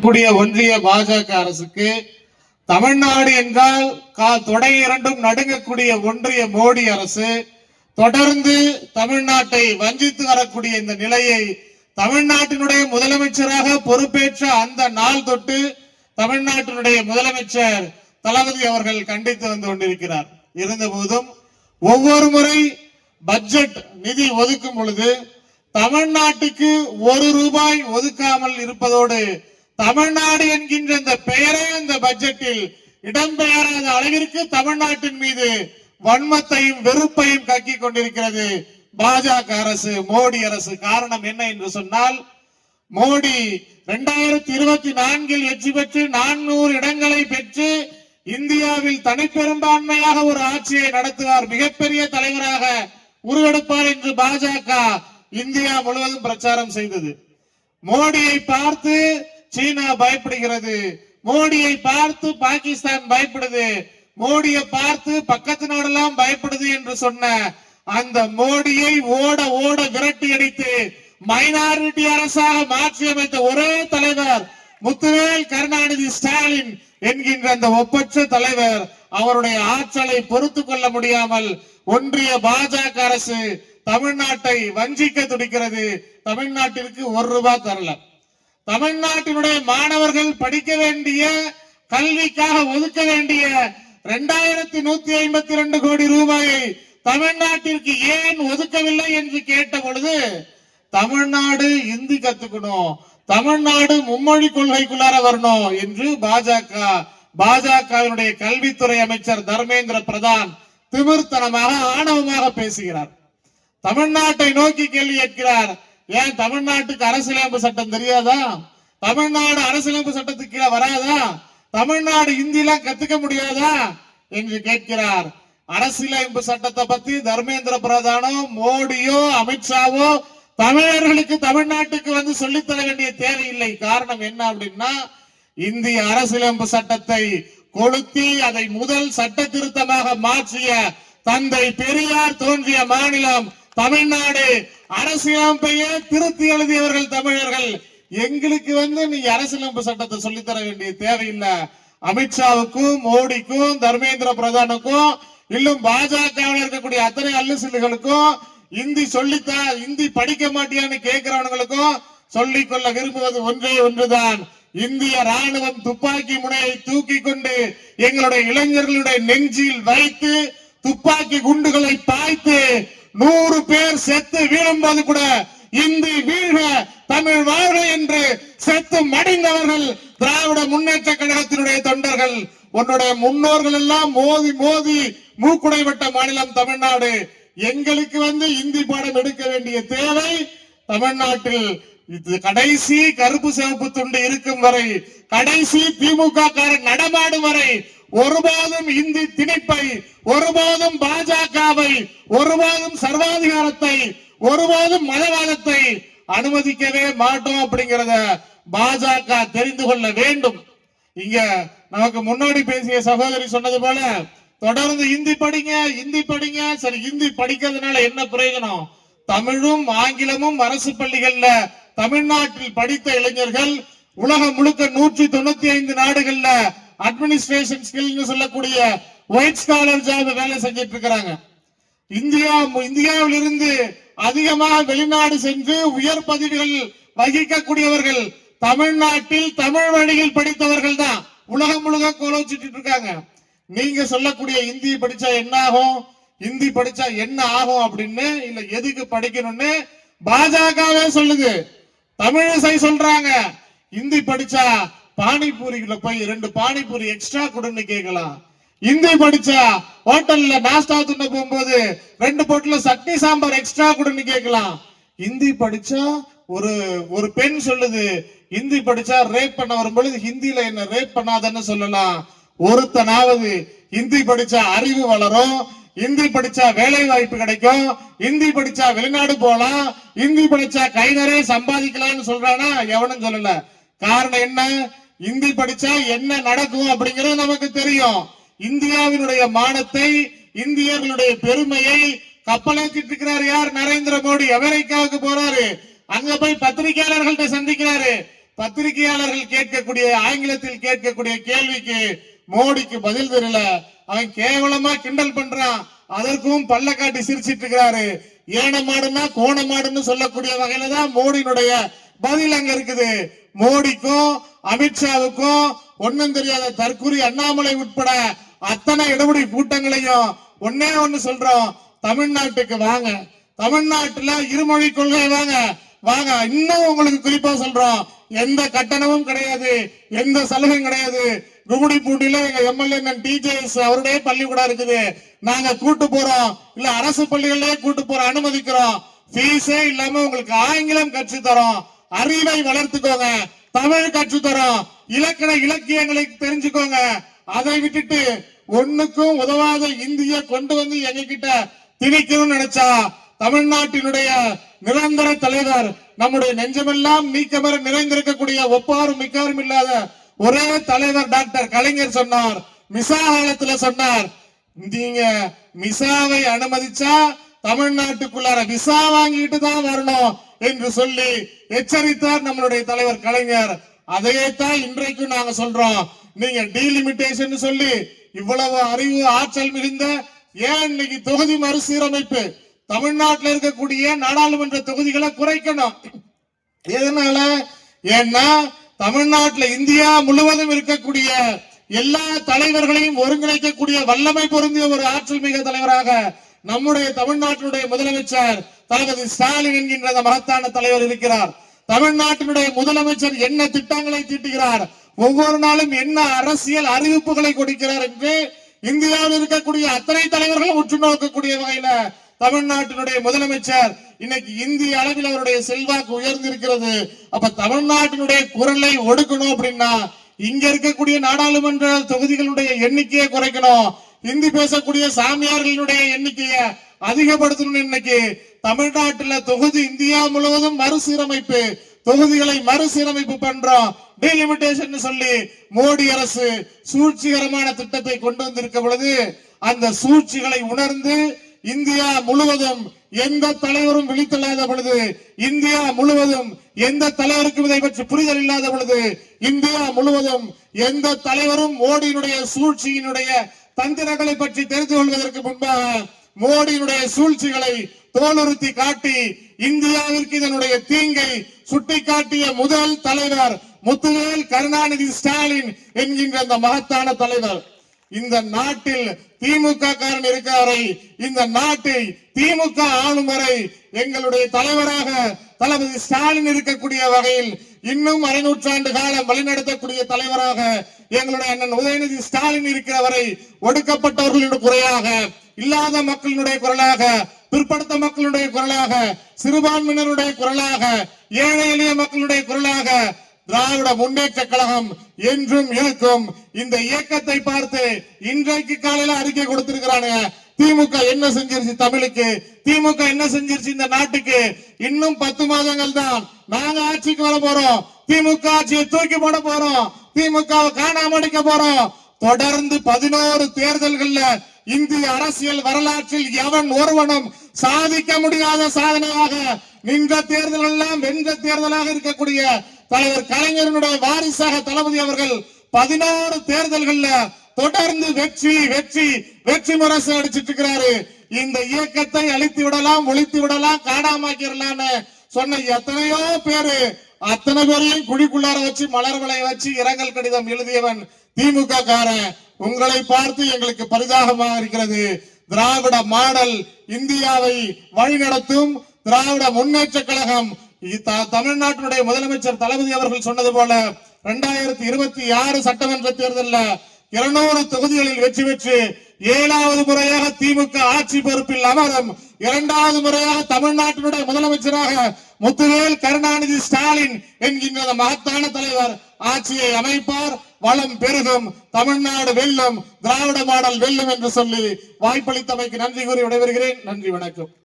கூடிய ஒன்றிய பாஜக அரசுக்கு தமிழ்நாடு என்றால் கால் தொடை இரண்டும் நடுங்கக்கூடிய ஒன்றிய மோடி அரசு தொடர்ந்து தமிழ்நாட்டை வஞ்சித்து வரக்கூடிய இந்த நிலையை தமிழ்நாட்டினுடைய முதலமைச்சராக பொறுப்பேற்ற அந்த நாள் தொட்டு தமிழ்நாட்டினுடைய முதலமைச்சர் தளபதி அவர்கள் கண்டித்து வந்து கொண்டிருக்கிறார். இருந்தபோதும் ஒவ்வொரு முறை பட்ஜெட் நிதி ஒதுக்கும் பொழுது தமிழ்நாட்டுக்கு ஒரு ரூபாய் ஒதுக்காமல் இருப்பதோடு தமிழ்நாடு என்கின்ற இந்த பெயரே இந்த பட்ஜெட்டில் இடம்பெயராத அளவிற்கு தமிழ்நாட்டின் மீது வன்மத்தையும் வெறுப்பையும் கக்கிக் கொண்டிருக்கிறது. பாஜக அரசு மோடி அரசு காரணம் என்ன என்று சொன்னால் மோடி இரண்டாயிரத்தி இருபத்தி நான்கில் வெற்றி பெற்று நானூறு இடங்களை பெற்று இந்தியாவில் தனிப்பெரும்பான்மையாக ஒரு ஆட்சியை நடத்துவார் மிகப்பெரிய தலைவராக உருவெடுப்பார் என்று பாஜக இந்தியா முழுவதும் பிரச்சாரம் செய்தது. மோடியை பார்த்து சீனா பயப்படுகிறது. மோடியை பார்த்து பாகிஸ்தான் பயப்படுது. மோடியை பார்த்து பக்கத்து நாடெல்லாம் பயப்படுது என்று சொன்ன அந்த மோடியை ஓட ஓட விரட்டி அடித்து மைனாரிட்டி அரசாக மாற்றி அமைத்த ஒரே தலைவர் முத்துவேல் கருணாநிதி ஸ்டாலின் என்கின்ற அந்த ஒப்பற்ற தலைவர் அவருடைய ஆற்றலை பொறுத்து கொள்ள முடியாமல் ஒன்றிய பாஜக அரசு தமிழ்நாட்டை வஞ்சிக்க துடிக்கிறது. தமிழ்நாட்டிற்கு ஒரு ரூபாய் தரல. தமிழ்நாட்டினுடைய மாணவர்கள் படிக்க வேண்டிய கல்விக்காக ஒதுக்க வேண்டிய இரண்டாயிரத்தி நூத்தி ஐம்பத்தி ரெண்டு கோடி ரூபாயை தமிழ்நாட்டிற்கு ஏன் ஒதுக்கவில்லை என்று கேட்ட பொழுது தமிழ்நாடு இந்தி கத்துக்கணும் தமிழ்நாடு மும்மொழி கொள்கைக்குள்ளார வரணும் என்று பாஜக பாஜகவினுடைய கல்வித்துறை அமைச்சர் தர்மேந்திர பிரதான் திமிர்த்தனமாக ஆணவமாக பேசுகிறார். தமிழ்நாட்டை நோக்கி கேள்வி கேட்கிறார். ஏன் தமிழ்நாட்டுக்கு அரசியலமைப்பு சட்டம் தெரியாதா? தமிழ்நாடு அரசியலமைப்பு சட்டத்துக்கு கீழே வராதா? தமிழ்நாடு இந்தியெல்லாம் கத்துக்க முடியாதா? என்று கேட்கிறார். அரசியலமைப்பு சட்டத்தை பத்தி தர்மேந்திர பிரதானோ மோடியோ அமித்ஷாவோ தமிழர்களுக்கு தமிழ்நாட்டுக்கு வந்து சொல்லித் தர வேண்டிய தேவையில்லை. காரணம் என்ன அப்படின்னா இந்திய அரசியலமைப்பு சட்டத்தை கொளுத்தி அதை முதல் சட்ட திருத்தமாக மாற்றிய தந்தை பெரியார் தோன்றிய மாநிலம் தமிழ்நாடு. அரசியலமைப்பையே திருத்தி எழுதியவர்கள் தமிழர்கள். எங்களுக்கு வந்து நீங்க அரசியலமைப்பு சட்டத்தை சொல்லித்தர வேண்டிய தேவையில்லை. அமித்ஷாவுக்கும் மோடிக்கும் தர்மேந்திர பிரதானுக்கும் இன்னும் பாஜகவில் இருக்கக்கூடிய அத்தனை அல்லுசில்லுகளுக்கும் இந்தி சொல்லித்தா இந்தி படிக்க மாட்டியான்னு கேட்கிறவனுங்களுக்கும் சொல்லிக் கொள்ள விரும்புவது ஒன்றே ஒன்றுதான். இந்திய ராணுவம் துப்பாக்கி முனையை தூக்கி கொண்டு எங்களுடைய இளைஞர்களுடைய நெஞ்சில் வைத்து துப்பாக்கி குண்டுகளை பாய்த்து நூறு பேர் செத்து வீழும்போது கூட இந்தி வீழ்க தமிழ் வாழ்க என்று செத்து மடிந்தவர்கள் திராவிட முன்னேற்ற கழகத்தினுடைய தொண்டர்கள். உன்னுடைய முன்னோர்கள் எல்லாம் மோதி மோதி மூக்குடைப்பட்ட மாநிலம் தமிழ்நாடு. எங்களுக்கு வந்து இந்தி பாடம் எடுக்க வேண்டிய தேவை தமிழ்நாட்டில். இது கடைசி கருப்பு சிவப்பு துண்டு இருக்கும் வரை கடைசி திமுக காரன் நடமாடும் வரை ஒருபோதும் இந்தி திணிப்பை ஒருபோதும் பாஜகவை ஒருபோதும் சர்வாதிகாரத்தை ஒருபோதும் மதவாதத்தை அனுமதிக்கவே மாட்டோம் அப்படிங்கிறத பாஜக தெரிந்து கொள்ள வேண்டும். இங்க நமக்கு முன்னாடி பேசிய சகோதரி சொன்னது போல தொடர்ந்து இந்தி படிங்க இந்தி படிங்க. சரி இந்தி படிக்கிறதுனால என்ன பிரயோஜனம்? தமிழும் ஆங்கிலமும் அரசு பள்ளிகள்ல தமிழ்நாட்டில் படித்த இளைஞர்கள் உலகம் முழுக்க நூற்றி தொண்ணூத்தி ஐந்து நாடுகள்ல அட்மினிஸ்ட்ரேஷன் ஸ்கில்னு சொல்லக்கூடிய ஒயிட் ஸ்காலர் ஜாப் வேலை செஞ்சிட்டு இருக்கிறாங்க. இந்தியா இந்தியாவில் இருந்து அதிகமாக வெளிநாடு சென்று உயர் பதவிகள் வகிக்கக்கூடியவர்கள் தமிழ்நாட்டில் தமிழ் வழியில் படித்தவர்கள் தான். உலகம் முழுக்க கோலோச்சிட்டு இருக்காங்க. நீங்க சொல்லக்கூடிய இந்தி படிச்சா என்ன ஆகும்? இந்தி படிச்சா என்ன ஆகும் அப்படின்னு இல்ல எதுக்கு படிக்கணும்னு பாஜகவே சொல்லுது. தமிழிசை சொல்றாங்க. இந்தி படிச்சா பானிபூரிக்குள்ள போய் ரெண்டு பானிபூரி எக்ஸ்ட்ரா கொடுன்னு கேட்கலாம். இந்தி படிச்சா ஹோட்டல்ல நாஸ்டா துண்ண போகும்போது ரெண்டு பொட்டில சட்னி சாம்பார் எக்ஸ்ட்ரா கொடுன்னு கேட்கலாம். இந்தி படிச்சா ஒரு ஒரு பெண் சொல்லுது இந்தி படிச்சா ரேப் பண்ண வரும்பொழுது ஹிந்தியில ஹிந்தில என்ன ரேப் பண்ணாதன்னு சொல்லலாம். ஒருத்தனாவது இந்தி படிச்சா அறிவு வளரும் இந்தி படிச்சா வேலை வாய்ப்பு கிடைக்கும் இந்தி படிச்சா வெளிநாடு போலாம் இந்தி படிச்சா கை நிறைய சம்பாதிக்கலாம்னு சொல்றானா எவனும் சொல்லல. காரணம் என்ன? இந்தி படிச்சா என்ன நடக்கும் அப்படிங்கிறது நமக்கு தெரியும். இந்தியாவினுடைய மானத்தை இந்தியர்களுடைய பெருமையை கப்பலாக்கிட்டு இருக்கிறார் யார்? நரேந்திர மோடி. அமெரிக்காவுக்கு போறாரு. அங்க போய் பத்திரிகையாளர்கள்ட்ட சந்திக்கிறாரு. பத்திரிகையாளர்கள் கேட்கக்கூடிய ஆங்கிலத்தில் கேட்கக்கூடிய கேள்விக்கு மோடிக்கு பதில் தெரியல. அவன் கேவலமா கிண்டல் பண்றான். அதற்கும் பல்ல காட்டி சிரிச்சிட்டு இருக்கிறாரு ஏனமாடுனா மாடுன்னா மாடுன்னு சொல்லக்கூடிய வகையில தான் மோடியினுடைய பதில் அங்க இருக்குது. மோடிக்கும் அமித்ஷாவுக்கும் ஒண்ணும் தெரியாத தற்கூரி அண்ணாமலை உட்பட அத்தனை இடஒடி கூட்டங்களையும் ஒன்னே ஒண்ணு சொல்றோம். தமிழ்நாட்டுக்கு வாங்க. தமிழ்நாட்டுல இருமொழி கொள்கை வாங்க. வாங்க. இன்னும் உங்களுக்கு குறிப்பா சொல்றோம். எந்த கட்டணமும் கிடையாது. எந்த சலுகையும் கிடையாது. குகுடி பூண்டில எங்க எம்எல்ஏ டிஜேஎஸ் அவருடைய பள்ளிக்கூடம் இருக்குது. நாங்க கூட்டு போறோம். இல்ல அரசு பள்ளிகளிலே கூட்டு போற அனுமதிக்கிறோம். ஃபீஸே இல்லாம உங்களுக்கு ஆங்கிலம் கற்று தரோம். அறிவை வளர்த்துக்கோங்க. தமிழ் கற்று தரோம். இலக்கண இலக்கியங்களை தெரிஞ்சுக்கோங்க. அதை விட்டுட்டு ஒண்ணுக்கும் உதவாத இந்திய கொண்டு வந்து எங்ககிட்ட திணிக்கணும்னு நினைச்சா தமிழ்நாட்டினுடைய நிரந்தர தலைவர் நம்முடைய நெஞ்சமெல்லாம் நீக்கமர நிறைந்திருக்கக்கூடிய ஒப்பாரும் மிக்காரும் இல்லாத ஒரே தலைவர் டாக்டர் கலைஞர் சொன்னார். மிசா காலத்துல சொன்னார். நீங்க மிசாவை அனுமதிச்சா தமிழ்நாட்டுக்குள்ளார விசா வாங்கிட்டு தான் வரணும் என்று சொல்லி எச்சரித்தார் நம்மளுடைய தலைவர் கலைஞர். அதையே தான் இன்றைக்கும் நாங்க சொல்றோம். நீங்க டீலிமிட்டேஷன் சொல்லி இவ்வளவு அறிவு ஆற்றல் மிகுந்த ஏன் இன்னைக்கு தொகுதி மறுசீரமைப்பு? தமிழ்நாட்டில் இருக்கக்கூடிய நாடாளுமன்ற தொகுதிகளை குறைக்கணும். எதனால? ஏன்னா தமிழ்நாட்டுல இந்தியா முழுவதும் இருக்கக்கூடிய எல்லா தலைவர்களையும் ஒருங்கிணைக்கக்கூடிய வல்லமை பொருந்திய ஒரு ஆற்றல் மிக தலைவராக நம்முடைய தமிழ்நாட்டினுடைய முதலமைச்சர் தளபதி ஸ்டாலின் என்கின்ற மகத்தான தலைவர் இருக்கிறார். தமிழ்நாட்டினுடைய முதலமைச்சர் என்ன திட்டங்களை தீட்டுகிறார்? ஒவ்வொரு நாளும் என்ன அரசியல் அறிவிப்புகளை கொடுக்கிறார் என்று இந்தியாவில் இருக்கக்கூடிய அத்தனை தலைவர்களும் உற்று நோக்கக்கூடிய வகையில தமிழ்நாட்டினுடைய முதலமைச்சர் இன்னைக்கு இந்திய அளவில் அவருடைய செல்வாக்கு உயர்ந்திருக்கிறது. அப்ப தமிழ்நாட்டினுடைய குரலை ஒடுக்கணும் அப்படின்னா இங்க இருக்கக்கூடிய நாடாளுமன்ற தொகுதிகளுடைய எண்ணிக்கையை குறைக்கணும். இந்தி பேசக்கூடிய சாமியார்களுடைய எண்ணிக்கையை அதிகப்படுத்தணும் இன்னைக்கு தமிழ்நாட்டுல தொகுதி இந்தியா முழுவதும் மறுசீரமைப்பு தொகுதிகளை மறுசீரமைப்பு பண்றோம் டீலிமிட்டேஷன் சொல்லி மோடி அரசு சூழ்ச்சிகரமான திட்டத்தை கொண்டு வந்திருக்க பொழுது அந்த சூழ்ச்சிகளை உணர்ந்து இந்தியா முழுவதும் எந்த தலைவரும் விழித்தல்லாத பொழுது இந்தியா முழுவதும் எந்த தலைவருக்கும் இதை பற்றி புரிதல் இல்லாத பொழுது இந்தியா முழுவதும் எந்த தலைவரும் மோடியினுடைய சூழ்ச்சியினுடைய தந்திரங்களை பற்றி தெரிந்து கொள்வதற்கு முன்பாக மோடியினுடைய சூழ்ச்சிகளை தோலுறுத்தி காட்டி இந்தியாவிற்கு இதனுடைய தீங்கை சுட்டிக்காட்டிய முதல் தலைவர் முத்துவேல் கருணாநிதி ஸ்டாலின் என்கின்ற அந்த மகத்தான தலைவர். இந்த நாட்டில் திமுக காரன் இருக்கிறவரை இந்த நாட்டை திமுக ஆளும் வரை எங்களுடைய தலைவராக தளபதி ஸ்டாலின் இருக்கக்கூடிய வகையில் இன்னும் அரை நூற்றாண்டு காலம் வழிநடத்தக்கூடிய தலைவராக எங்களுடைய அண்ணன் உதயநிதி ஸ்டாலின் இருக்கிற வரை ஒடுக்கப்பட்டவர்களுடைய குறையாக இல்லாத மக்களினுடைய குரலாக பிற்படுத்த மக்களுடைய குரலாக சிறுபான்மையினருடைய குரலாக ஏழை எளிய மக்களுடைய குரலாக திராவிட முன்னேற்ற கழகம் என்றும் இருக்கும். இந்த இயக்கத்தை பார்த்து இன்றைக்கு காலையில அறிக்கை கொடுத்திருக்கிறானுங்க. திமுக என்ன செஞ்சிருச்சு தமிழுக்கு? திமுக என்ன செஞ்சிருச்சு இந்த நாட்டுக்கு? இன்னும் பத்து மாதங்கள் தான். நாங்க ஆட்சிக்கு வர போறோம். திமுக ஆட்சியை தூக்கி போட போறோம். திமுக காணாம அடிக்க போறோம். தொடர்ந்து பதினோரு தேர்தல்கள்ல இந்திய அரசியல் வரலாற்றில் எவன் ஒருவனும் சாதிக்க முடியாத சாதனையாக நின்ற தேர்தல் எல்லாம் வென்ற தேர்தலாக இருக்கக்கூடிய தலைவர் கலைஞரனுடைய வாரிசாக தளபதி அவர்கள் பதினாறு தேர்தல்கள்ல தொடர்ந்து வெற்றி வெற்றி வெற்றி முரசு அடிச்சிட்டு இருக்கிறாரு. இந்த இயக்கத்தை அழித்து விடலாம் ஒழித்து விடலாம் காடாமாக்கிடலாம்னு சொன்ன எத்தனையோ பேரு அத்தனை பேரையும் குழிக்குள்ளார வச்சு மலர் வளைய வச்சு இரங்கல் கடிதம் எழுதியவன் திமுக காரன் உங்களை பார்த்து எங்களுக்கு பரிதாபமாக இருக்கிறது. திராவிட மாடல் இந்தியாவை வழிநடத்தும் திராவிட முன்னேற்ற கழகம். தமிழ்நாட்டினுடைய முதலமைச்சர் தளபதி அவர்கள் சொன்னது போல இரண்டாயிரத்தி இருபத்தி ஆறு சட்டமன்ற தேர்தலில் இருநூறு தொகுதிகளில் வெற்றி பெற்று ஏழாவது முறையாக திமுக ஆட்சி பொறுப்பில் அமரும் இரண்டாவது முறையாக தமிழ்நாட்டினுடைய முதலமைச்சராக முத்துவேல் கருணாநிதி ஸ்டாலின் என்கின்ற மகத்தான தலைவர். ஆட்சியை அமைப்பார். வளம் பெருகும். தமிழ்நாடு வெல்லும். திராவிட மாடல் வெல்லும் என்று சொல்லி வாய்ப்பளித்தமைக்கு நன்றி கூறி விடைபெறுகிறேன். நன்றி வணக்கம்.